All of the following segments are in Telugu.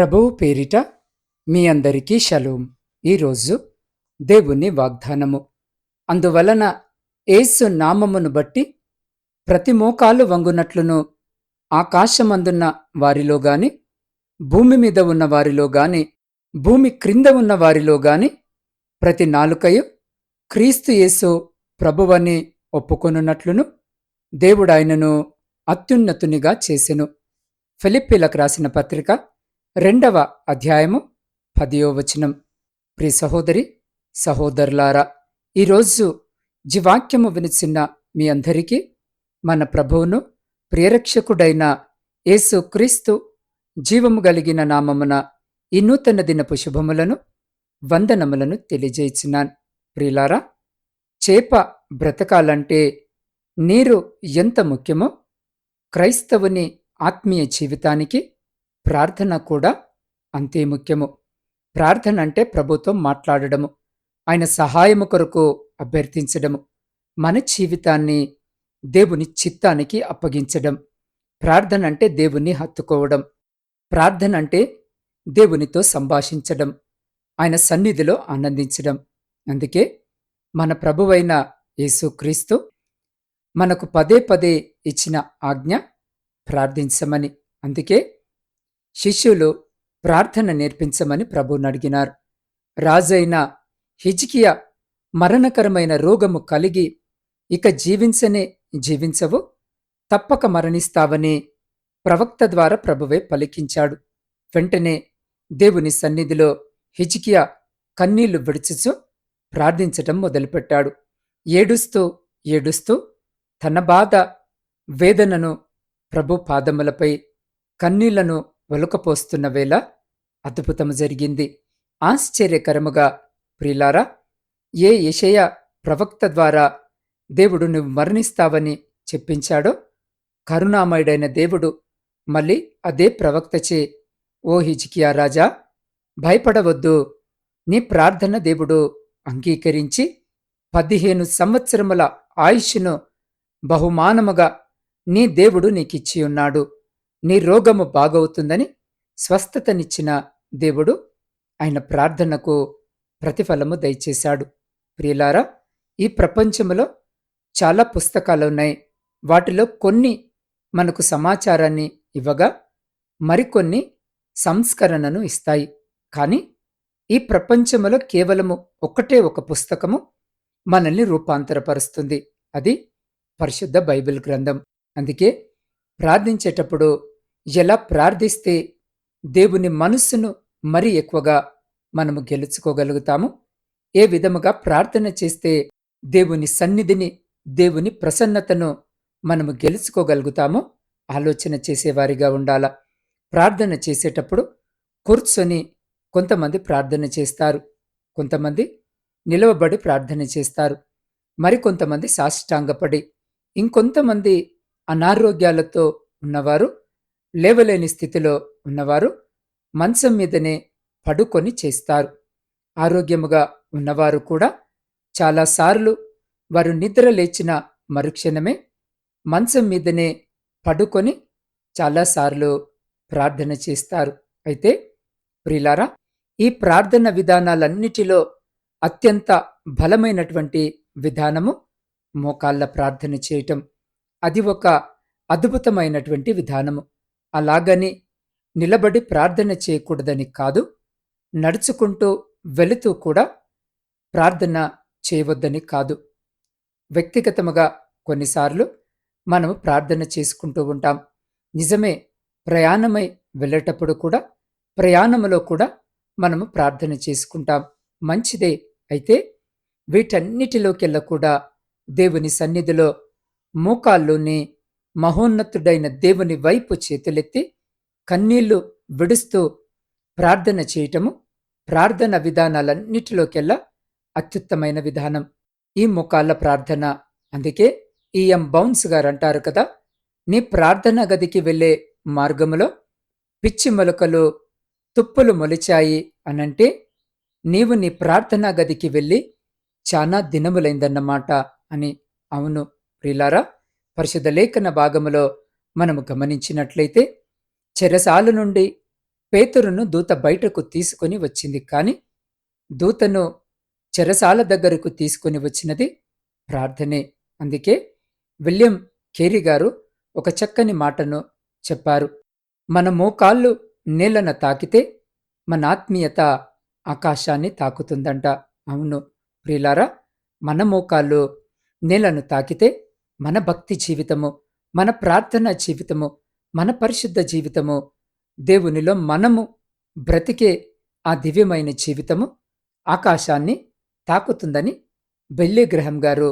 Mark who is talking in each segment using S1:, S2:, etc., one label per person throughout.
S1: ప్రభువు పేరిట మీ అందరికీ షలోం. ఈరోజు దేవుని వాగ్దానము. అందువలన ఏసు నామమును బట్టి ప్రతి మోకాలు వంగునట్లును ఆకాశమందున్న వారిలో గాని భూమి మీద ఉన్న వారిలో గాని భూమి క్రింద ఉన్న వారిలో గాని ప్రతి నాలుకయు క్రీస్తు యేసు ప్రభువని ఒప్పుకొనున్నట్లును దేవుడాయనను అత్యున్నతునిగా చేసెను. ఫిలిప్పీలకు రాసిన పత్రిక రెండవ అధ్యాయము పదియో వచనం. ప్రియ సహోదరి సహోదరులారా ఈరోజు జీవాక్యము వినిచిన్న మీ అందరికీ మన ప్రభువును ప్రియరక్షకుడైన యేసు క్రీస్తు జీవము కలిగిన నామమున ఈ నూతన దినపు శుభములను వందనములను తెలియజేయుచున్నాను ప్రియులారా చేప బ్రతకాలంటే నీరు ఎంత ముఖ్యమో క్రైస్తవుని ఆత్మీయ జీవితానికి ప్రార్థన కూడా అంతే ముఖ్యము. ప్రార్థన అంటే ప్రభుత్వం మాట్లాడడము ఆయన సహాయము కొరకు అభ్యర్థించడము మన జీవితాన్ని దేవుని చిత్తానికి అప్పగించడం ప్రార్థన అంటే దేవుణ్ణి హత్తుకోవడం ప్రార్థన అంటే దేవునితో సంభాషించడం ఆయన సన్నిధిలో ఆనందించడం. అందుకే మన ప్రభువైన యేసుక్రీస్తు మనకు పదే పదే ఇచ్చిన ఆజ్ఞ ప్రార్థించమని. అందుకే శిష్యులు ప్రార్థన నేర్పించమని ప్రభువుని అడిగినారు. రాజైన హిజ్కియా మరణకరమైన రోగము కలిగి ఇక జీవించనే జీవించవు తప్పక మరణిస్తావని ప్రవక్త ద్వారా ప్రభువే పలికించాడు. వెంటనే దేవుని సన్నిధిలో హిజ్కియా కన్నీళ్ళు విడిచిచు ప్రార్థించటం మొదలుపెట్టాడు. ఏడుస్తూ ఏడుస్తూ తన బాధ వేదనను ప్రభు పాదములపై కన్నీళ్ళను ఒలుకపోస్తున్న వేళ అద్భుతము జరిగింది. ఆశ్చర్యకరముగా ప్రిలారా ఏ యషయ ప్రవక్త ద్వారా దేవుడు నువ్వు మరణిస్తావని చెప్పించాడో? కరుణామయుడైన దేవుడు మళ్ళీ అదే ప్రవక్తచే ఓ హిజ్కియా రాజా భయపడవద్దు. నీ ప్రార్థన దేవుడు అంగీకరించి పదిహేను సంవత్సరముల ఆయుష్ను బహుమానముగా నీ దేవుడు నీకిచ్చి ఉన్నాడు నీ రోగము బాగవుతుందని స్వస్థతనిచ్చిన దేవుడు ఆయన ప్రార్థనకు ప్రతిఫలము దయచేశాడు. ప్రియులారా ఈ ప్రపంచంలో చాలా పుస్తకాలున్నాయి వాటిలో కొన్ని మనకు సమాచారాన్ని ఇవ్వగా మరికొన్ని సంస్కరణను ఇస్తాయి. కానీ ఈ ప్రపంచంలో కేవలము ఒకటే ఒక పుస్తకము మనల్ని రూపాంతరపరుస్తుంది. అది పరిశుద్ధ బైబిల్ గ్రంథం. అందుకే ప్రార్థించేటప్పుడు ఎలా ప్రార్థిస్తే దేవుని మనస్సును మరి ఎక్కువగా మనము గెలుచుకోగలుగుతాము? ఏ విధముగా ప్రార్థన చేస్తే దేవుని సన్నిధిని దేవుని ప్రసన్నతను మనము గెలుచుకోగలుగుతామో ఆలోచన చేసేవారిగా ఉండాల. ప్రార్థన చేసేటప్పుడు కూర్చొని కొంతమంది ప్రార్థన చేస్తారు. కొంతమంది నిలవబడి ప్రార్థన చేస్తారు. మరికొంతమంది సాష్టాంగపడి ఇంకొంతమంది అనారోగ్యాలతో ఉన్నవారు లేవలేని స్థితిలో ఉన్నవారు మంచం మీదనే పడుకొని చేస్తారు. ఆరోగ్యముగా ఉన్నవారు కూడా చాలాసార్లు వారు నిద్ర లేచిన మరుక్షణమే మంచం మీదనే పడుకొని చాలాసార్లు ప్రార్థన చేస్తారు. అయితే ప్రిలారా ఈ ప్రార్థన విధానాలన్నిటిలో అత్యంత బలమైనటువంటి విధానము మోకాళ్ళ ప్రార్థన చేయటం. అది ఒక అద్భుతమైనటువంటి విధానము. అలాగని నిలబడి ప్రార్థన చేయకూడదని కాదు నడుచుకుంటూ వెళుతూ కూడా ప్రార్థన చేయవద్దని కాదు. వ్యక్తిగతముగా కొన్నిసార్లు మనము ప్రార్థన చేసుకుంటూ ఉంటాం. నిజమే ప్రయాణమై వెళ్ళేటప్పుడు కూడా ప్రయాణములో కూడా మనము ప్రార్థన చేసుకుంటాం. మంచిదే అయితే వీటన్నిటిలోకెల్లా కూడా దేవుని సన్నిధిలో మోకాల్లోని మహోన్నతుడైన దేవుని వైపు చేతులెత్తి కన్నీళ్ళు విడుస్తూ ప్రార్థన చేయటము ప్రార్థన విధానాలన్నిటిలోకెల్లా అత్యుత్తమైన విధానం. ఈ ముఖాల ప్రార్థన. అందుకే ఈఎం బౌన్స్ గారు అంటారు కదా నీ ప్రార్థన గదికి వెళ్ళే మార్గములో పిచ్చి మొలకలు తుప్పులు మొలిచాయి అనంటే నీవు నీ ప్రార్థనా గదికి వెళ్ళి చాలా దినములైందన్నమాట అని. అవును ప్రిలారా పరిశుద్ధ లేఖన భాగములో మనము గమనించినట్లయితే చెరసాల నుండి పేతురును దూత బయటకు తీసుకొని వచ్చింది. కానీ దూతను చెరసాల దగ్గరకు తీసుకొని వచ్చినది ప్రార్థనే. అందుకే విలియం కేరీ గారు ఒక చక్కని మాటను చెప్పారు. మన మోకాళ్ళు నీళ్ళను తాకితే మన ఆత్మీయత ఆకాశాన్ని తాకుతుందంట. అవును ప్రియులారా మన మోకాళ్ళు నీళ్ళను తాకితే మన భక్తి జీవితము మన ప్రార్థన జీవితము మన పరిశుద్ధ జీవితము దేవునిలో మనము బ్రతికే ఆ దివ్యమైన జీవితము ఆకాశాన్ని తాకుతుందని బెల్లే గ్రహం గారు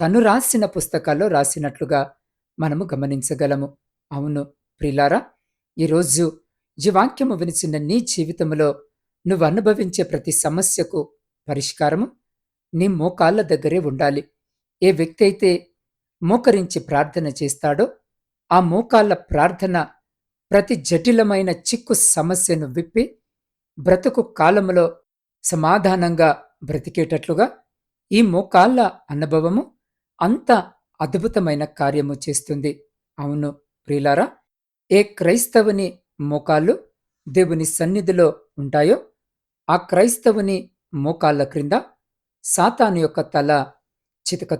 S1: తను రాసిన పుస్తకాల్లో రాసినట్లుగా మనము గమనించగలము. అవును ప్రిలారా ఈరోజు ఈ వాక్యము వినిచిన నీ జీవితంలో నువ్వు అనుభవించే ప్రతి సమస్యకు పరిష్కారము నీ మోకాళ్ళ దగ్గరే ఉండాలి. ఏ వ్యక్తి అయితే మోకరించి ప్రార్థన చేస్తాడో ఆ మోకాళ్ళ ప్రార్థన ప్రతి జటిలమైన చిక్కు సమస్యను విప్పి బ్రతుకు కాలములో సమాధానంగా బ్రతికేటట్లుగా ఈ మోకాళ్ళ అనుభవము అంత అద్భుతమైన కార్యము చేస్తుంది. అవును ప్రియులారా ఏ క్రైస్తవుని మోకాళ్ళు దేవుని సన్నిధిలో ఉంటాయో ఆ క్రైస్తవుని మోకాళ్ళ క్రింద సాతాను యొక్క తల చితక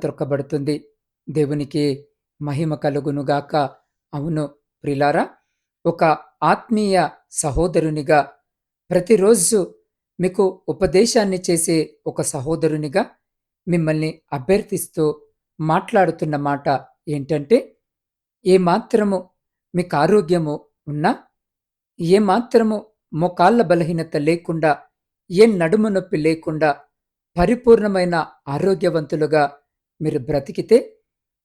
S1: దేవునికి మహిమ కలుగునుగాక అవును ప్రిలారా ఒక ఆత్మీయ సహోదరునిగా ప్రతిరోజు మీకు ఉపదేశాన్ని చేసే ఒక సహోదరునిగా మిమ్మల్ని అభ్యర్థిస్తూ మాట్లాడుతున్న మాట ఏంటంటే ఏమాత్రము మీకు ఆరోగ్యము ఉన్నా ఏమాత్రము మోకాళ్ళ బలహీనత లేకుండా ఏ నడుము నొప్పి లేకుండా పరిపూర్ణమైన ఆరోగ్యవంతులుగా మీరు బ్రతికితే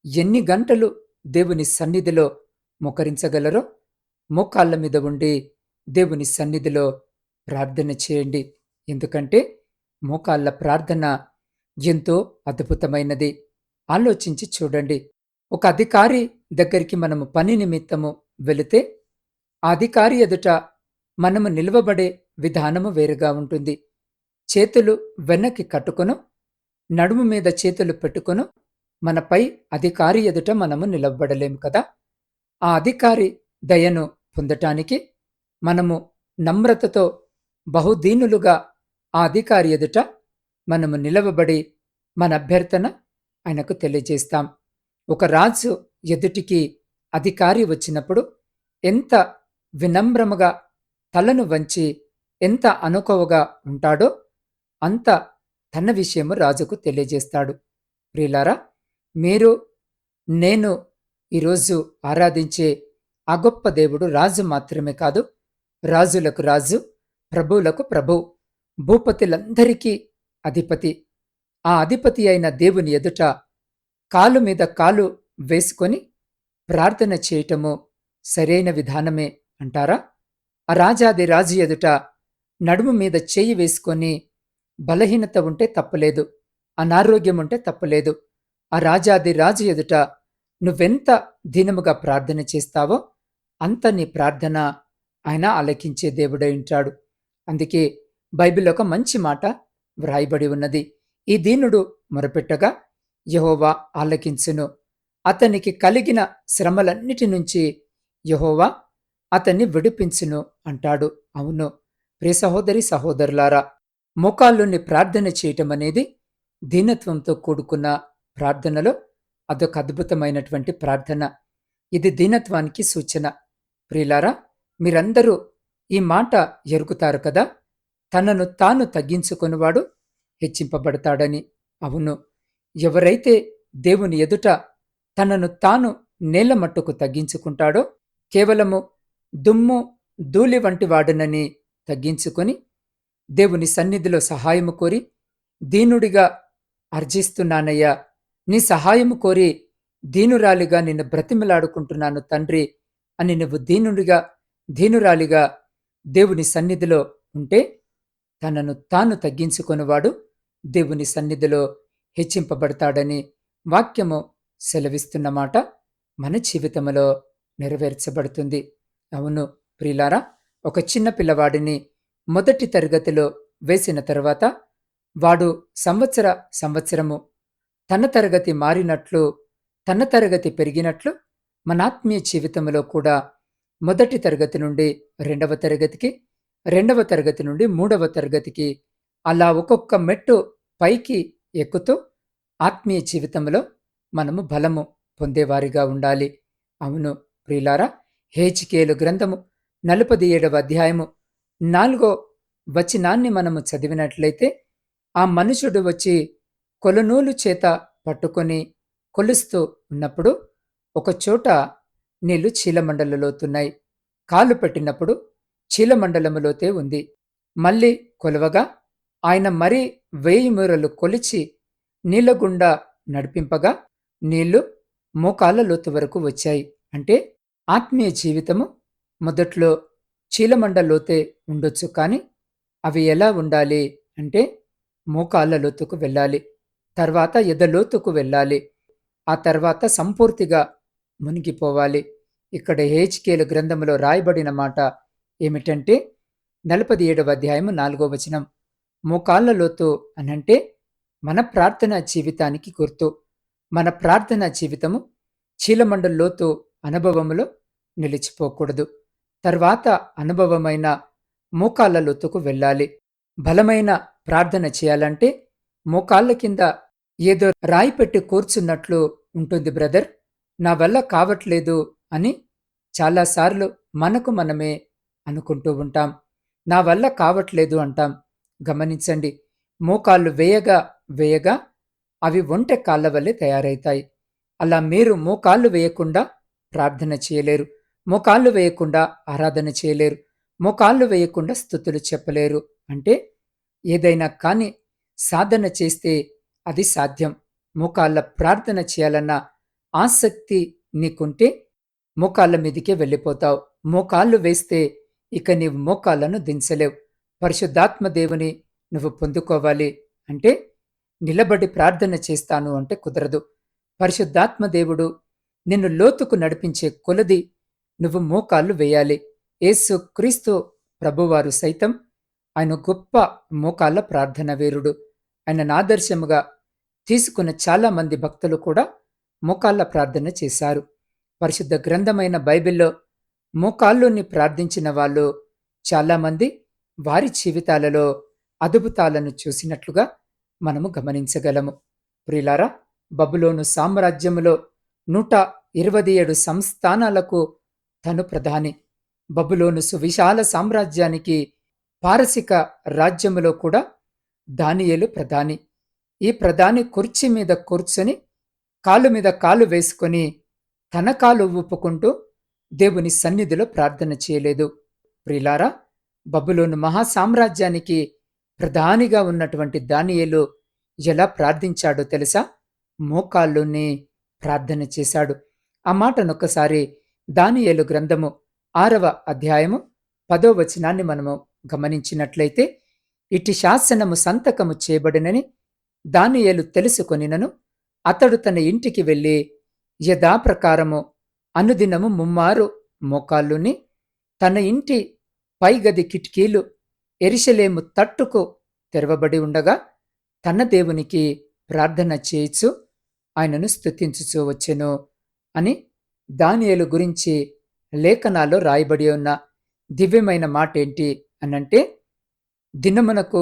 S1: ఎన్ని గంటలు దేవుని సన్నిధిలో మోకరించగలరో? మోకాళ్ళ మీద ఉండి దేవుని సన్నిధిలో ప్రార్థన చేయండి. ఎందుకంటే మోకాళ్ళ ప్రార్థన ఎంతో అద్భుతమైనది. ఆలోచించి చూడండి. ఒక అధికారి దగ్గరికి మనము పని నిమిత్తము వెళితే ఆ అధికారి ఎదుట మనము నిలవబడే విధానము వేరుగా ఉంటుంది. చేతులు వెనక్కి కట్టుకొను నడుము మీద చేతులు పెట్టుకొను మనపై అధికారి ఎదుట మనము నిలబడలేము కదా? ఆ అధికారి దయను పొందటానికి మనము నమ్రతతో బహుదీనులుగా ఆ అధికారి ఎదుట మనము నిలవబడి మన అభ్యర్థన ఆయనకు తెలియజేస్తాం. ఒక రాజు ఎదుటికి అధికారి వచ్చినప్పుడు ఎంత వినమ్రముగా తలను వంచి ఎంత అనుకోవగా ఉంటాడో అంత తన విషయము రాజుకు తెలియజేస్తాడు. ప్రియులారా మీరు నేను ఈరోజు ఆరాధించే ఆ గొప్ప దేవుడు రాజు మాత్రమే కాదు రాజులకు రాజు ప్రభువులకు ప్రభు భూపతులందరికీ అధిపతి. ఆ అధిపతి అయిన దేవుని ఎదుట కాలు మీద కాలు వేసుకొని ప్రార్థన చేయటము సరైన విధానమే అంటారా? ఆ రాజాది రాజు ఎదుట నడుము మీద చేయి వేసుకొని బలహీనత ఉంటే తప్పలేదు అనారోగ్యం ఉంటే తప్పలేదు ఆ రాజాది రాజు ఎదుట నువ్వెంత దీనముగా ప్రార్థన చేస్తావో అంత నీ ప్రార్థన ఆయన ఆలకించే దేవుడై ఉంటాడు. అందుకే బైబిల్ ఒక మంచి మాట వ్రాయబడి ఉన్నది. ఈ దీనుడు మొరపెట్టగా యహోవా ఆలకించును. అతనికి కలిగిన శ్రమలన్నిటి నుంచి యహోవా అతన్ని విడిపించును అంటాడు. అవును ప్రియ సహోదరి సహోదరులారా మోకాళ్ళుని ప్రార్థన చేయటం అనేది దీనత్వంతో కూడుకున్న ప్రార్థనలో అదొక అద్భుతమైనటువంటి ప్రార్థన. ఇది దీనత్వానికి సూచన. ప్రియులారా మీరందరూ ఈ మాట ఎరుగుతారు కదా? తనను తాను తగ్గించుకునివాడు హెచ్చింపబడతాడని. అవును ఎవరైతే దేవుని ఎదుట తనను తాను నేల మట్టుకు తగ్గించుకుంటాడో కేవలము దుమ్ము ధూళి వంటి వాడునని తగ్గించుకొని దేవుని సన్నిధిలో సహాయము కోరి దీనుడిగా అర్జిస్తున్నానయ్యా నీ సహాయము కోరి దీనురాలిగా నిన్ను బ్రతిమలాడుకుంటున్నాను తండ్రి అని నువ్వు దీనుడిగా దీనురాలిగా దేవుని సన్నిధిలో ఉంటే తనను తాను తగ్గించుకునేవాడు దేవుని సన్నిధిలో హెచ్చింపబడతాడని వాక్యము సెలవిస్తున్నమాట మన జీవితంలో నెరవేర్చబడుతుంది. అవును ప్రిలారా ఒక చిన్న పిల్లవాడిని మొదటి తరగతిలో వేసిన తర్వాత వాడు సంవత్సర సంవత్సరము తన తరగతి మారినట్లు తన తరగతి పెరిగినట్లు మన ఆత్మీయ జీవితంలో కూడా మొదటి తరగతి నుండి రెండవ తరగతికి రెండవ తరగతి నుండి మూడవ తరగతికి అలా ఒక్కొక్క మెట్టు పైకి ఎక్కుతూ ఆత్మీయ జీవితంలో మనము బలము పొందేవారిగా ఉండాలి. అవును ప్రియులారా హేచికేలు గ్రంథము నలుపది ఏడవ అధ్యాయము నాలుగో వచనాన్ని మనము చదివినట్లయితే ఆ మనుషుడు వచ్చి కొలనూలు చేత పట్టుకొని కొలుస్తూ ఉన్నప్పుడు ఒకచోట నీళ్ళు చీలమండలలోతున్నాయి. కాలు పెట్టినప్పుడు చీలమండలములోతే ఉంది. మళ్ళీ కొలవగా ఆయన మరీ వేయి మూరలు కొలిచి నీళ్ళగుండా నడిపింపగా నీళ్ళు మోకాళ్ళ లోతు వరకు వచ్చాయి. అంటే ఆత్మీయ జీవితము మొదట్లో చీలమండలోతే ఉండొచ్చు కానీ అవి ఎలా ఉండాలి అంటే మోకాళ్ళ లోతుకు వెళ్ళాలి. తర్వాత ఎదలోతుకు వెళ్ళాలి. ఆ తర్వాత సంపూర్తిగా మునిగిపోవాలి. ఇక్కడ హేచ్కేలు గ్రంథంలో రాయబడిన మాట ఏమిటంటే నలపది ఏడవ అధ్యాయము నాలుగో వచనం. మోకాళ్ళ లోతు అనంటే మన ప్రార్థన జీవితానికి గుర్తు. మన ప్రార్థన జీవితము చీలమండల్లోతు అనుభవములో నిలిచిపోకూడదు. తర్వాత అనుభవమైన మోకాళ్ళ లోతుకు వెళ్ళాలి. బలమైన ప్రార్థన చేయాలంటే మోకాళ్ళ కింద ఏదో రాయి పెట్టి కూర్చున్నట్లు ఉంటుంది బ్రదర్. నా వల్ల కావట్లేదు అని చాలాసార్లు మనకు మనమే అనుకుంటూ ఉంటాం. నా వల్ల కావట్లేదు అంటాం. గమనించండి మోకాళ్ళు వేయగా వేయగా అవి ఒంటె కాళ్ళ వల్లే తయారవుతాయి అలా మీరు మోకాళ్ళు వేయకుండా ప్రార్థన చేయలేరు. మోకాళ్ళు వేయకుండా ఆరాధన చేయలేరు. మోకాళ్ళు వేయకుండా స్థుతులు చెప్పలేరు. అంటే ఏదైనా కానీ సాధన చేస్తే అది సాధ్యం. మోకాళ్ళ ప్రార్థన చేయాలన్న ఆసక్తి నీకుంటే మోకాళ్ళ మీదికే వెళ్ళిపోతావు. మోకాళ్ళు వేస్తే ఇక నీవు మోకాళ్ళను దించలేవు. పరిశుద్ధాత్మ దేవుని నువ్వు పొందుకోవాలి అంటే నిలబడి ప్రార్థన చేస్తాను అంటే కుదరదు. పరిశుద్ధాత్మ దేవుడు నిన్ను లోతుకు నడిపించే కొలది నువ్వు మోకాళ్ళు వేయాలి. యేసు క్రీస్తు ప్రభువారు సైతం ఆయన గొప్ప మోకాళ్ళ ప్రార్థన వీరుడు. ఆయన ఆదర్శముగా తీసుకున్న చాలా మంది భక్తులు కూడా మోకాళ్ళ ప్రార్థన చేశారు. పరిశుద్ధ గ్రంథమైన బైబిల్లో మోకాళ్ళుని ప్రార్థించిన వాళ్ళు చాలామంది వారి జీవితాలలో అద్భుతాలను చూసినట్లుగా మనము గమనించగలము. ప్రిలారా బబులోను సామ్రాజ్యములో నూట ఇరవై ఏడు సంస్థానాలకు తను ప్రధాని. బబులోను సువిశాల సామ్రాజ్యానికి పారసిక రాజ్యములో కూడా దానియేలు ప్రధాని. ఈ ప్రధాని కుర్చీ మీద కూర్చొని కాలు మీద కాలు వేసుకొని తన కాలు ఊపుకుంటూ దేవుని సన్నిధిలో ప్రార్థన చేయలేదు. ప్రిలారా బబులోను మహాసామ్రాజ్యానికి ప్రధానిగా ఉన్నటువంటి దానియేలు ఎలా ప్రార్థించాడో తెలుసా? మోకాళ్ళుని ప్రార్థన చేశాడు. ఆ మాటనొక్కసారి దానియేలు గ్రంథము ఆరవ అధ్యాయము పదో వచనాన్ని మనము గమనించినట్లయితే ఇటు శాసనము సంతకము చేయబడినని దానియేలు తెలుసుకొనినను అతడు తన ఇంటికి వెళ్ళి యథాప్రకారము అనుదినము ముమ్మారు మోకాళ్ళుని తన ఇంటి పైగది కిటికీలు ఎరిశలేము తట్టుకు తెరవబడి ఉండగా తన దేవునికి ప్రార్థన చేయిచు ఆయనను స్థుతించుచూ వచ్చెను అని దానియలు గురించి లేఖనాల్లో రాయబడి ఉన్న దివ్యమైన మాట ఏంటి అనంటే దినమునకు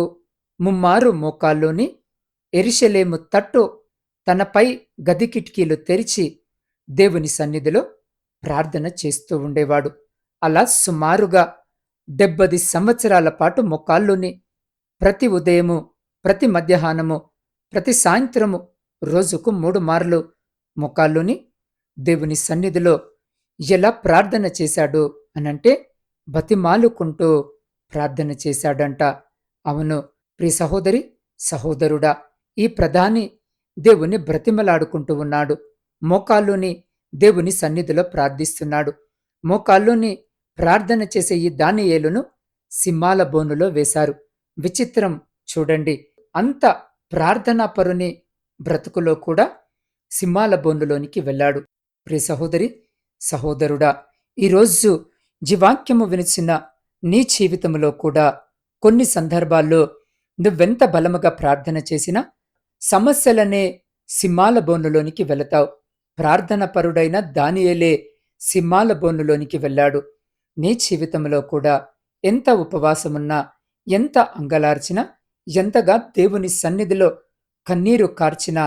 S1: ముమ్మారు మోకాల్లోని ఎరిశలేము తట్టు తనపై గది కిటికీలు తెరిచి దేవుని సన్నిధిలో ప్రార్థన చేస్తూ ఉండేవాడు. అలా సుమారుగా డెబ్బది సంవత్సరాల పాటు మొక్కాల్లోని ప్రతి ఉదయము ప్రతి మధ్యాహ్నము ప్రతి సాయంత్రము రోజుకు మూడు మార్లు మొక్కాల్లోని దేవుని సన్నిధిలో ఎలా ప్రార్థన చేశాడు అనంటే బతిమాలుకుంటూ ప్రార్థన చేశాడంట. అవును ప్రి సహోదరి సహోదరుడా ఈ ప్రధాని దేవుని బ్రతిమలాడుకుంటూ ఉన్నాడు. మోకాల్లోని దేవుని సన్నిధిలో ప్రార్థిస్తున్నాడు. మోకాల్లోని ప్రార్థన చేసే ఈ దానియేలును సింహాల బోనులో వేశారు. విచిత్రం చూడండి. అంత ప్రార్థనాపరుని బ్రతుకులో కూడా సింహాల బోనులోనికి వెళ్ళాడు. ప్రియ సహోదరి సహోదరుడా ఈరోజు జీవాక్యము వినిచిన నీ జీవితంలో కూడా కొన్ని సందర్భాల్లో నువ్వెంత బలముగా ప్రార్థన చేసినా సమస్యలనే సింహాల బోనులోనికి వెళతావు. ప్రార్థన పరుడైన దానియేలే సింహాల బోనులోనికి వెళ్ళాడు. నీ జీవితంలో కూడా ఎంత ఉపవాసమున్నా ఎంత అంగలార్చినా ఎంతగా దేవుని సన్నిధిలో కన్నీరు కార్చిన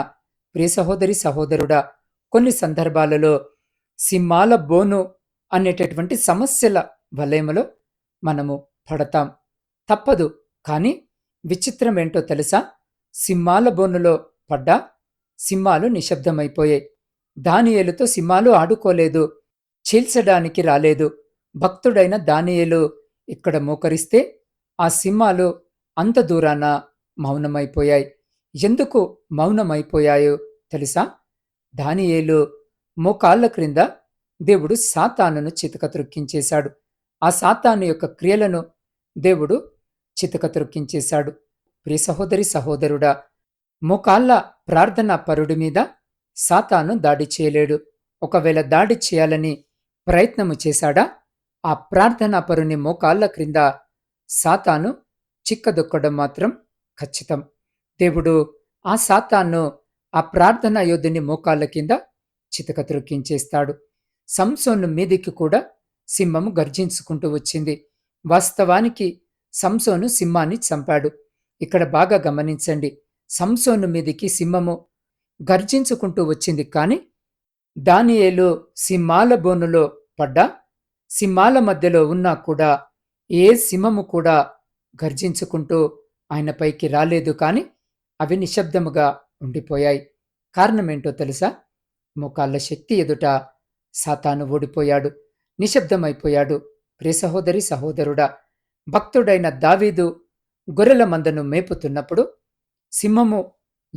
S1: ప్రియ సహోదరి సహోదరుడా కొన్ని సందర్భాలలో సింహాల బోను అనేటటువంటి సమస్యల వలయములో మనము పడతాం. తప్పదు కానీ విచిత్రం ఏంటో తెలుసా? సింహాల బోనులో పడ్డా? సింహాలు నిశ్శబ్దమైపోయాయి. దానియేలుతో సింహాలు ఆడుకోలేదు. చీల్చడానికి రాలేదు. భక్తుడైన దానియేలు ఇక్కడ మోకరిస్తే ఆ సింహాలు అంత దూరాన మౌనమైపోయాయి. ఎందుకు మౌనమైపోయాయో తెలుసా? దానియేలు మోకాళ్ళ క్రింద దేవుడు సాతానును చితకత్రొక్కించేశాడు ఆ సాతాను యొక్క క్రియలను దేవుడు చితక త్రొక్కించేశాడు ప్రియ సహోదరి సహోదరుడా మోకాళ్ళ ప్రార్థనా పరుడి మీద సాతాను దాడి చేయలేడు. ఒకవేళ దాడి చేయాలని ప్రయత్నము చేశాడా? ఆ ప్రార్థనా పరుని మోకాళ్ళ క్రింద సాతాను చిక్కదొక్కడం మాత్రం ఖచ్చితం. దేవుడు ఆ సాతాను ఆ ప్రార్థనా యోధుని మోకాళ్ళ కింద చితక త్రొక్కించేస్తాడు. సంసోను మీదికి కూడా సింహము గర్జించుకుంటూ వచ్చింది. వాస్తవానికి సంసోను సింహాన్ని చంపాడు. ఇక్కడ బాగా గమనించండి. సంసోను మీదికి సింహము గర్జించుకుంటూ వచ్చింది. కాని దానియేలు సింహాల బోనులో పడ్డా. సింహాల మధ్యలో ఉన్నా కూడా ఏ సింహము కూడా గర్జించుకుంటూ ఆయనపైకి రాలేదు. కాని అవి నిశ్శబ్దముగా ఉండిపోయాయి. కారణమేంటో తెలుసా? మోకాళ్ళ శక్తి ఎదుట సాతాను ఓడిపోయాడు. నిశ్శబ్దమైపోయాడు. ప్రియ సహోదరి సహోదరుడా భక్తుడైన దావీదు గొర్రెల మందను మేపుతున్నప్పుడు సింహము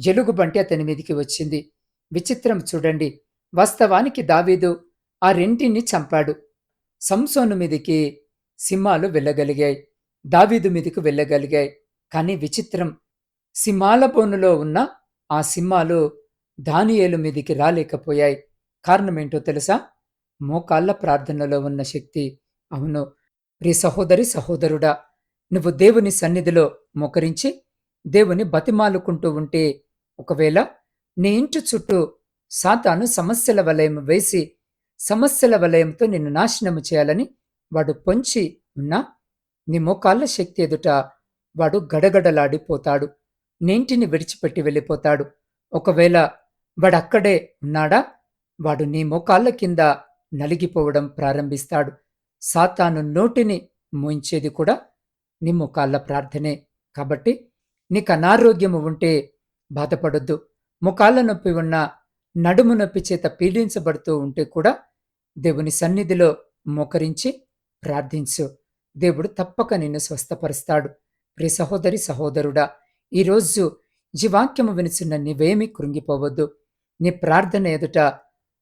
S1: ఎలుగుబంటి అతని మీదికి వచ్చింది. విచిత్రం చూడండి. వాస్తవానికి దావీదు ఆ రెంటిని చంపాడు. సంసోను మీదికి సింహాలు వెళ్ళగలిగాయి. దావీదు మీదికి వెళ్ళగలిగాయి. కానీ విచిత్రం. సింహాల బోనులో ఉన్న ఆ సింహాలు దానియేలు మీదికి రాలేకపోయాయి. కారణమేంటో తెలుసా? మోకాళ్ళ ప్రార్థనలో ఉన్న శక్తి. అవును. ప్రి సహోదరి సహోదరుడా నువ్వు దేవుని సన్నిధిలో మొకరించి దేవుని బతిమాలుకుంటూ ఉంటే ఒకవేళ నీ ఇంటి చుట్టూ సాతాను సమస్యల వలయం వేసి సమస్యల వలయంతో నిన్ను నాశనము చేయాలని వాడు పొంచి ఉన్నా నీ మోకాళ్ళ శక్తి ఎదుట వాడు గడగడలాడిపోతాడు. నీంటిని విడిచిపెట్టి వెళ్ళిపోతాడు. ఒకవేళ వాడక్కడే ఉన్నాడా వాడు నీ మోకాళ్ళ కింద నలిగిపోవడం ప్రారంభిస్తాడు. సాతాను నోటిని మూయించేది కూడా నీ ముఖాల ప్రార్థనే. కాబట్టి నీకు అనారోగ్యము ఉంటే బాధపడొద్దు. ముఖాల నొప్పి ఉన్న నడుము నొప్పి చేత పీడించబడుతూ ఉంటే కూడా దేవుని సన్నిధిలో మోకరించి ప్రార్థించు. దేవుడు తప్పక నిన్ను స్వస్థపరుస్తాడు. ప్రియ సహోదరి సహోదరుడా ఈరోజు జీవాక్యము వినిచున్న నీవేమీ కృంగిపోవద్దు. నీ ప్రార్థన ఎదుట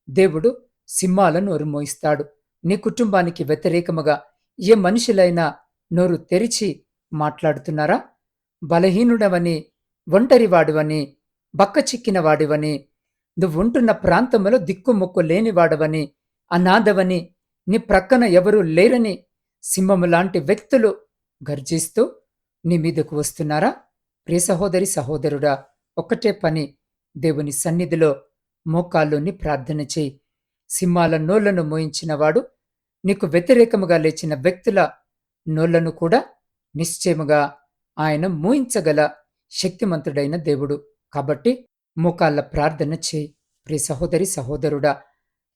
S1: దేవుడు సింహాలను ఒరుమోయిస్తాడు నీ కుటుంబానికి వ్యతిరేకముగా ఏ మనుషులైనా నోరు తెరిచి మాట్లాడుతున్నారా? బలహీనుడవని ఒంటరివాడువని బక్కచిక్కినవాడివని నువ్వుంటున్న ప్రాంతంలో దిక్కుముక్కు లేనివాడవని అనాథవని నీ ప్రక్కన ఎవరూ లేరని సింహము లాంటి వ్యక్తులు గర్జిస్తూ నీ మీదకు వస్తున్నారా? ప్రియ సహోదరి సహోదరుడా ఒక్కటే పని దేవుని సన్నిధిలో మోకాల్లోని ప్రార్థన చేయి. సింహాల నోళ్ళను మోయించినవాడు నీకు వ్యతిరేకముగా లేచిన వ్యక్తుల నోళ్ళను కూడా నిశ్చయముగా ఆయన మూయించగల శక్తిమంతుడైన దేవుడు. కాబట్టి మోకాళ్ళ ప్రార్థన చేయి. ప్రియ సహోదరి సహోదరుడా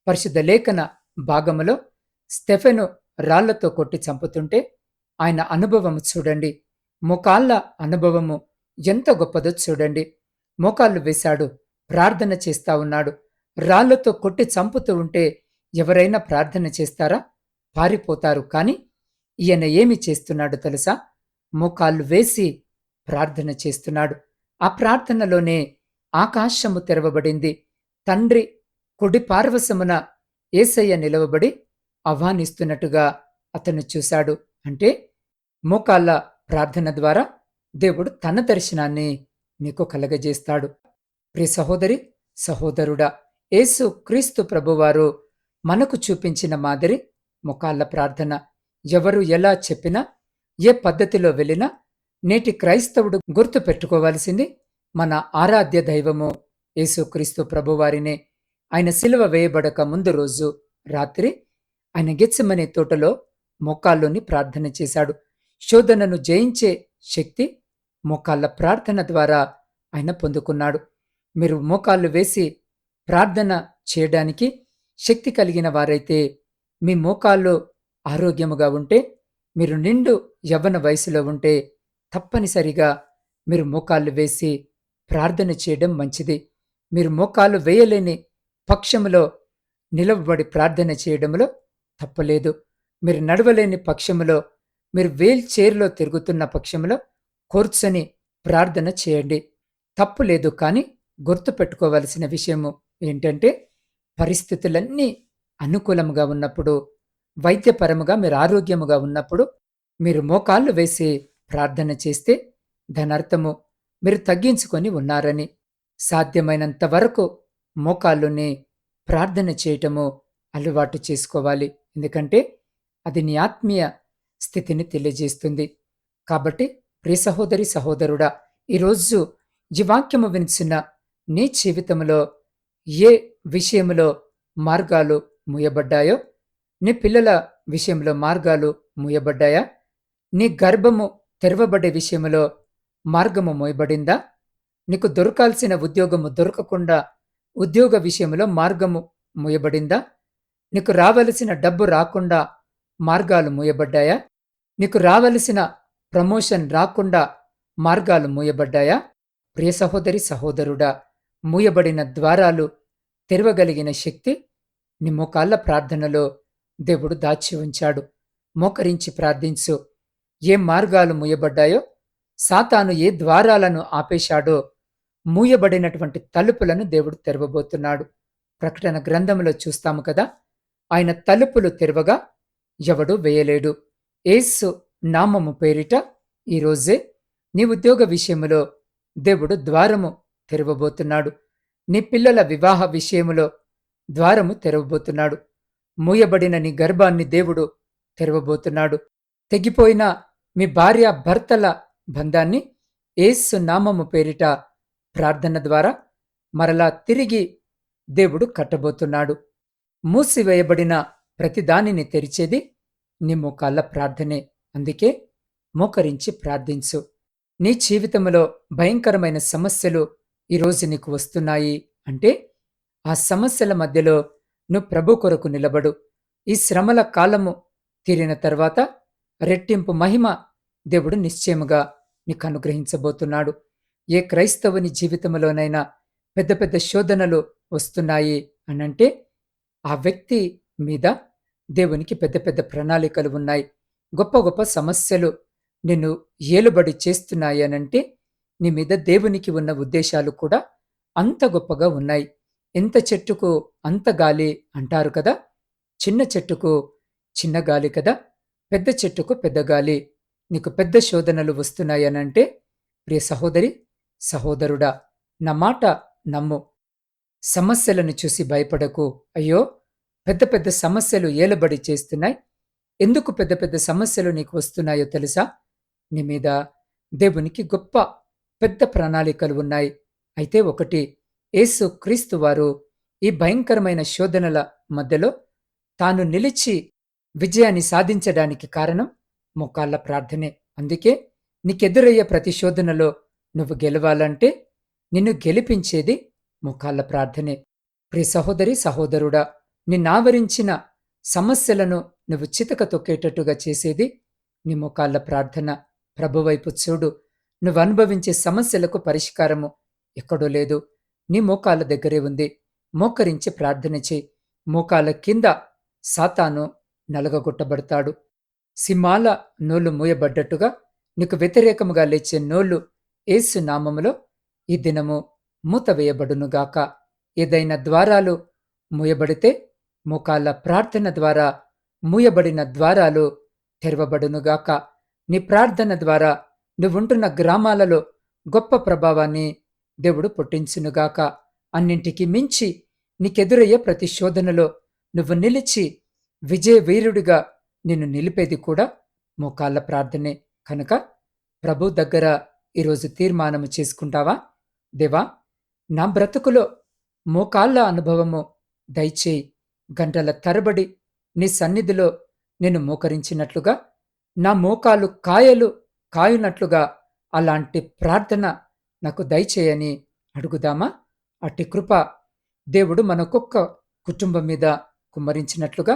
S1: పరిశుద్ధ లేఖన భాగములో స్టెఫెను రాళ్ళతో కొట్టి చంపుతుంటే ఆయన అనుభవము చూడండి. మోకాళ్ళ అనుభవము ఎంత గొప్పదో చూడండి. మోకాళ్ళు వేశాడు ప్రార్థన చేస్తా ఉన్నాడు. రాళ్ళతో కొట్టి చంపుతూ ఉంటే ఎవరైనా ప్రార్థన చేస్తారా? పారిపోతారు. కాని ఈయన ఏమి చేస్తున్నాడు తెలుసా? మోకాళ్ళు వేసి ప్రార్థన చేస్తున్నాడు. ఆ ప్రార్థనలోనే ఆకాశము తెరవబడింది. తండ్రి కుడి పార్వశమున ఏసయ్య నిలవబడి ఆహ్వానిస్తున్నట్టుగా అతను చూశాడు. అంటే మోకాళ్ళ ప్రార్థన ద్వారా దేవుడు తన దర్శనాన్ని నీకు కలగజేస్తాడు. ప్రి సహోదరి సహోదరుడా యేసు క్రీస్తు ప్రభువారు మనకు చూపించిన మాదిరి ముఖాళ్ళ ప్రార్థన ఎవరు ఎలా చెప్పినా ఏ పద్ధతిలో వెళ్ళినా నేటి క్రైస్తవుడు గుర్తు పెట్టుకోవాల్సింది మన ఆరాధ్య దైవము యేసుక్రీస్తు ప్రభువారినే. ఆయన సిలువ వేయబడక ముందు రోజు రాత్రి ఆయన గెచ్చమనే తోటలో మొక్కాల్లోని ప్రార్థన చేశాడు. శోధనను జయించే శక్తి మోకాళ్ళ ప్రార్థన ద్వారా ఆయన పొందుకున్నాడు. మీరు మోకాళ్ళు వేసి ప్రార్థన చేయడానికి శక్తి కలిగిన వారైతే మీ మోకాళ్ళు ఆరోగ్యముగా ఉంటే మీరు నిండు యవ్వన వయసులో ఉంటే తప్పనిసరిగా మీరు మోకాళ్ళు వేసి ప్రార్థన చేయడం మంచిది. మీరు మోకాళ్ళు వేయలేని పక్షములో నిలవబడి ప్రార్థన చేయడంలో తప్పలేదు. మీరు నడవలేని పక్షములో మీరు వీల్ చైర్లో తిరుగుతున్న పక్షంలో కూర్చొని ప్రార్థన చేయండి. తప్పు లేదు కానీ గుర్తుపెట్టుకోవలసిన విషయము ఏంటంటే పరిస్థితులన్నీ అనుకూలంగా ఉన్నప్పుడు వైద్యపరముగా మీరు ఆరోగ్యముగా ఉన్నప్పుడు మీరు మోకాళ్ళు వేసి ప్రార్థన చేస్తే దాని మీరు తగ్గించుకొని ఉన్నారని సాధ్యమైనంత వరకు మోకాళ్ళుని ప్రార్థన చేయటము అలవాటు చేసుకోవాలి. ఎందుకంటే అది నీ ఆత్మీయ స్థితిని తెలియజేస్తుంది. కాబట్టి ప్రియ సహోదరి సహోదరుడా ఈరోజు ఈ వాక్యము వినిచిన నీ జీవితంలో ఏ విషయంలో మార్గాలు మూయబడ్డాయో నీ పిల్లల విషయంలో మార్గాలు మూయబడ్డాయా? నీ గర్భము తెరవబడే విషయంలో మార్గము మోయబడిందా? నీకు దొరకాల్సిన ఉద్యోగము దొరకకుండా ఉద్యోగ విషయంలో మార్గము మూయబడిందా? నీకు రావలసిన డబ్బు రాకుండా మార్గాలు మూయబడ్డాయా? నీకు రావలసిన ప్రమోషన్ రాకుండా మార్గాలు మూయబడ్డాయా? ప్రియ సహోదరి సహోదరుడా మూయబడిన ద్వారాలు తెరవగలిగిన శక్తి నీ మోకాళ్ళ ప్రార్థనలో దేవుడు దాచి ఉంచాడు. మోకరించి ప్రార్థించు. ఏ మార్గాలు మూయబడ్డాయో సాతాను ఏ ద్వారాలను ఆపేశాడో మూయబడినటువంటి తలుపులను దేవుడు తెరవబోతున్నాడు. ప్రకటన గ్రంథంలో చూస్తాము కదా ఆయన తలుపులు తెరవగా ఎవడు వేయలేడు. ఏసు నామము పేరిట ఈరోజే నీ ఉద్యోగ విషయములో దేవుడు ద్వారము తెరవబోతున్నాడు. నీ పిల్లల వివాహ విషయములో ద్వారము తెరవబోతున్నాడు. మూయబడిన నీ గర్భాన్ని దేవుడు తెరవబోతున్నాడు. తెగిపోయిన మీ భార్య భర్తల బంధాన్ని ఏసు నామము పేరిట ప్రార్థన ద్వారా మరలా తిరిగి దేవుడు కట్టబోతున్నాడు. మూసివేయబడిన ప్రతిదానిని తెరిచేది నీ మోకాళ్ళ ప్రార్థనే. అందుకే మోకరించి ప్రార్థించు. నీ జీవితంలో భయంకరమైన సమస్యలు ఈరోజు నీకు వస్తున్నాయి. అంటే ఆ సమస్యల మధ్యలో నువ్వు ప్రభు కొరకు నిలబడు. ఈ శ్రమల కాలము తీరిన తర్వాత రెట్టింపు మహిమ దేవుడు నిశ్చయముగా నీకు అనుగ్రహించబోతున్నాడు. ఏ క్రైస్తవుని జీవితంలోనైనా పెద్ద పెద్ద శోధనలు వస్తున్నాయి అనంటే ఆ వ్యక్తి మీద దేవునికి పెద్ద పెద్ద ప్రణాళికలు ఉన్నాయి. గొప్ప గొప్ప సమస్యలు నిన్ను ఏలుబడి చేస్తున్నాయి అనంటే నీ మీద దేవునికి ఉన్న ఉద్దేశాలు కూడా అంత గొప్పగా ఉన్నాయి. ఎంత చెట్టుకు అంత గాలి అంటారు కదా? చిన్న చెట్టుకు చిన్న గాలి కదా? పెద్ద చెట్టుకు పెద్ద గాలి. నీకు పెద్ద శోధనలు వస్తున్నాయనంటే ప్రియ సహోదరి సహోదరుడా నా మాట నమ్ము. సమస్యలను చూసి భయపడకు. అయ్యో పెద్ద పెద్ద సమస్యలు ఏలబడి చేస్తున్నాయి. ఎందుకు పెద్ద పెద్ద సమస్యలు నీకు వస్తున్నాయో తెలుసా? నీ మీద దేవునికి గొప్ప పెద్ద ప్రణాళికలు ఉన్నాయి. అయితే ఒకటి యేసు క్రీస్తు వారు ఈ భయంకరమైన శోధనల మధ్యలో తాను నిలిచి విజయాన్ని సాధించడానికి కారణం మొక్కాళ్ళ ప్రార్థనే. అందుకే నీకెదురయ్యే ప్రతి శోధనలో నువ్వు గెలవాలంటే నిన్ను గెలిపించేది మొక్కాళ్ళ ప్రార్థనే. ప్రి సహోదరి సహోదరుడా నిన్నావరించిన సమస్యలను నువ్వు చితక తొక్కేటట్టుగా చేసేది నీ మొకాళ్ళ ప్రార్థన. ప్రభువైపు చూడు నువ్వు అనుభవించే సమస్యలకు పరిష్కారము ఎక్కడో లేదు. నీ మోకాళ్ళ దగ్గరే ఉంది. మోకరించి ప్రార్థన చేయి. మోకాళ్ళ కింద సాతాను నలగగొట్టబడతాడు. సింహాల నోళ్ళు మూయబడ్డట్టుగా నీకు వ్యతిరేకముగా లేచే నోళ్ళు ఏసు నామములో ఈ దినము మూత వేయబడునుగాక ఏదైనా ద్వారాలు మూయబడితే మోకాళ్ళ ప్రార్థన ద్వారా మూయబడిన ద్వారాలు తెరవబడునుగాక నీ ప్రార్థన ద్వారా నువ్వుంటున్న గ్రామాలలో గొప్ప ప్రభావాన్ని దేవుడు పుట్టించునుగాక. అన్నింటికి మించి నీకెదురయ్యే ప్రతి శోధనలో నువ్వు నిలిచి విజయ వీరుడిగా నిన్ను నిలిపేది కూడా మోకాళ్ళ ప్రార్థనే. కనుక ప్రభు దగ్గర ఈరోజు తీర్మానము చేసుకుంటావా? దేవా నా బ్రతుకులో మోకాళ్ళ అనుభవము దయచేయి. గంటల తరబడి నీ సన్నిధిలో నేను మోకరించినట్లుగా నా మోకాలు కాయలు కాయునట్లుగా అలాంటి ప్రార్థన నాకు దయచేయని అడుగుదామా? అట్టి కృప దేవుడు మనకొక్క కుటుంబం మీద కుమ్మరించినట్లుగా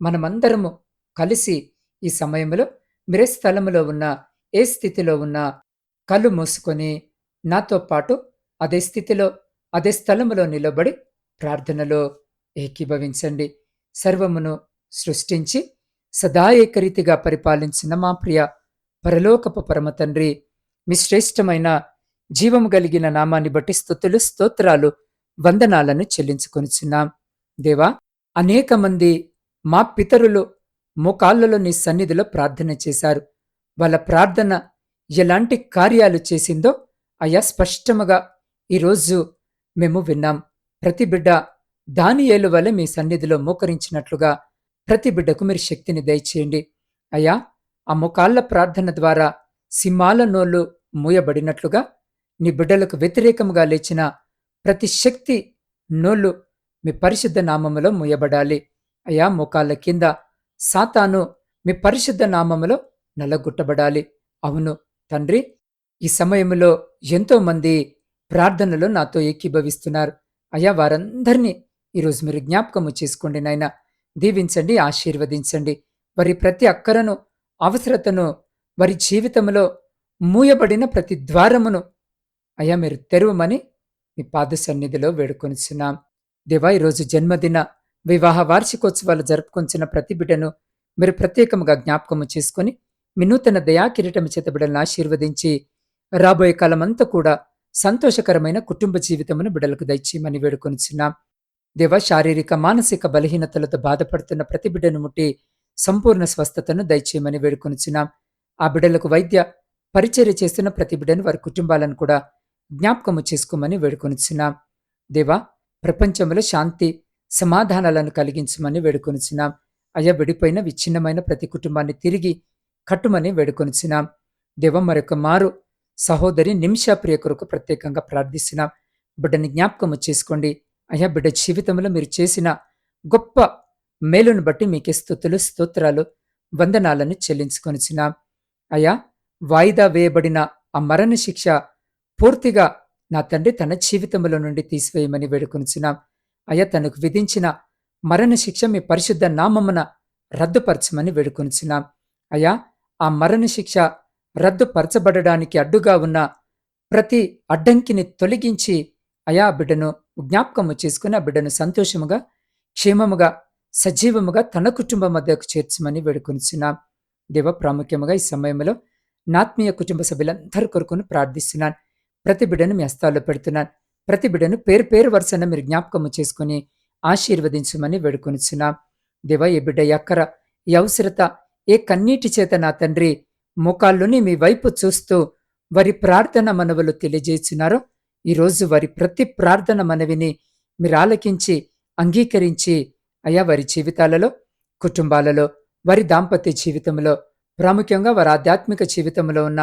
S1: మనమందరము కలిసి ఈ సమయంలో మీరే స్థలములో ఉన్న ఏ స్థితిలో ఉన్నా కళ్ళు మూసుకొని నాతో పాటు అదే స్థితిలో అదే స్థలములో నిలబడి ప్రార్థనలో ఏకీభవించండి. సర్వమును సృష్టించి సదా ఏకరీతిగా పరిపాలించిన మా ప్రియ పరలోకపు పరమ తండ్రి మీ శ్రేష్టమైన జీవము కలిగిన నామాన్ని బట్టి స్థుతులు స్తోత్రాలు వందనాలను చెల్లించుకొనిచున్నాం. దేవా అనేక మంది మా పితరులు మోకాళ్ళలో నీ సన్నిధిలో ప్రార్థన చేశారు. వాళ్ళ ప్రార్థన ఎలాంటి కార్యాలు చేసిందో అయా స్పష్టముగా ఈరోజు మేము విన్నాం. ప్రతి బిడ్డ దానియేలు వలె మీ సన్నిధిలో మోకరించినట్లుగా ప్రతి బిడ్డకు మీరు శక్తిని దయచేయండి. అయ్యా ఆ ముఖాళ్ళ ప్రార్థన ద్వారా సింహాల నోళ్ళు మూయబడినట్లుగా నీ బిడ్డలకు వ్యతిరేకముగా లేచిన ప్రతి శక్తి నోళ్ళు మీ పరిశుద్ధ నామములో మూయబడాలి. అయా మోకాళ్ళ కింద సాతాను మీ పరిశుద్ధ నామములో నల్లగొట్టబడాలి అవును తండ్రి ఈ సమయంలో ఎంతో మంది ప్రార్థనలో నాతో ఏకీభవిస్తున్నారు. అయ్యా వారందరినీ ఈరోజు మీరు జ్ఞాపకము చేసుకోండి నాయన. దీవించండి ఆశీర్వదించండి. వారి ప్రతి అక్కరను అవసరతను వారి జీవితంలో మూయబడిన ప్రతి ద్వారమును అయ్యా మీరు తెరవమని మీ పాద సన్నిధిలో వేడుకొనిచున్నాం. దేవా ఈరోజు జన్మదిన వివాహ వార్షికోత్సవాలు జరుపుకొంచిన ప్రతి బిడ్డను మీరు ప్రత్యేకముగా జ్ఞాపకము చేసుకొని మీ నూతన దయా కిరీటం చేత బిడ్డలను ఆశీర్వదించి రాబోయే కాలమంతా కూడా సంతోషకరమైన కుటుంబ జీవితమును బిడ్డలకు దయచేయమని వేడుకొనిచున్నాం. దేవ శారీరక మానసిక బలహీనతలతో బాధపడుతున్న ప్రతి బిడ్డను ముట్టి సంపూర్ణ స్వస్థతను దయచేయమని వేడుకొనిచున్నాం. ఆ బిడ్డలకు వైద్య పరిచర్య చేస్తున్న ప్రతి బిడ్డను వారి కుటుంబాలను కూడా జ్ఞాపకము చేసుకోమని వేడుకొనిచున్నాం. దేవా ప్రపంచంలో శాంతి సమాధానాలను కలిగించమని వేడుకొనిచున్నాం. అయ్యా విడిపోయిన విచ్ఛిన్నమైన ప్రతి కుటుంబాన్ని తిరిగి కట్టుమని వేడుకొనిచున్నాం. దేవ మరొక మారు సహోదరి నిమిషా ప్రియ కొరకు ప్రత్యేకంగా ప్రార్థిస్తున్నాం. బిడ్డని జ్ఞాపకము చేసుకోండి. అయ్యా బిడ్డ జీవితంలో మీరు చేసిన గొప్ప మేలును బట్టి మీకే స్థుతులు స్తోత్రాలు వందనాలను చెల్లించుకొనిచున్నాం. అయ్యా వాయిదా వేయబడిన ఆ మరణ శిక్ష పూర్తిగా నా తండ్రి తన జీవితంలో నుండి తీసివేయమని వేడుకొనిచున్నాం. అయ్యా తనకు విధించిన మరణ శిక్ష మీ పరిశుద్ధ నామమున రద్దుపరచమని వేడుకొనిచున్నాం. అయ్యా ఆ మరణ శిక్ష రద్దుపరచబడడానికి అడ్డుగా ఉన్న ప్రతి అడ్డంకిని తొలగించి అయా బిడ్డను జ్ఞాపకము చేసుకుని ఆ బిడ్డను సంతోషముగా క్షేమముగా సజీవముగా తన కుటుంబం మధ్యకు చేర్చమని వేడుకొనిచున్నాం. దేవ ప్రాముఖ్యముగా ఈ సమయంలో నాత్మీయ కుటుంబ సభ్యులందరి కొరకును ప్రార్థిస్తున్నాను. ప్రతి బిడ్డను మీ హస్తాల్లో పెడుతున్నాను. ప్రతి బిడ్డను పేరు పేరు వరుసన మీరు జ్ఞాపకము చేసుకుని ఆశీర్వదించమని వేడుకొనిచున్నాం. దేవ ఏ బిడ్డ ఎక్కర ఈ అవసరత ఏ కన్నీటి చేత నా తండ్రి ముఖాల్లోని మీ వైపు చూస్తూ వారి ప్రార్థన మనవులు తెలియజేస్తున్నారో ఈరోజు వారి ప్రతి ప్రార్థన మనవిని మీరు ఆలకించి అంగీకరించి అయ్యా వారి జీవితాలలో కుటుంబాలలో వారి దాంపత్య జీవితంలో ప్రాముఖ్యంగా వారి ఆధ్యాత్మిక జీవితంలో ఉన్న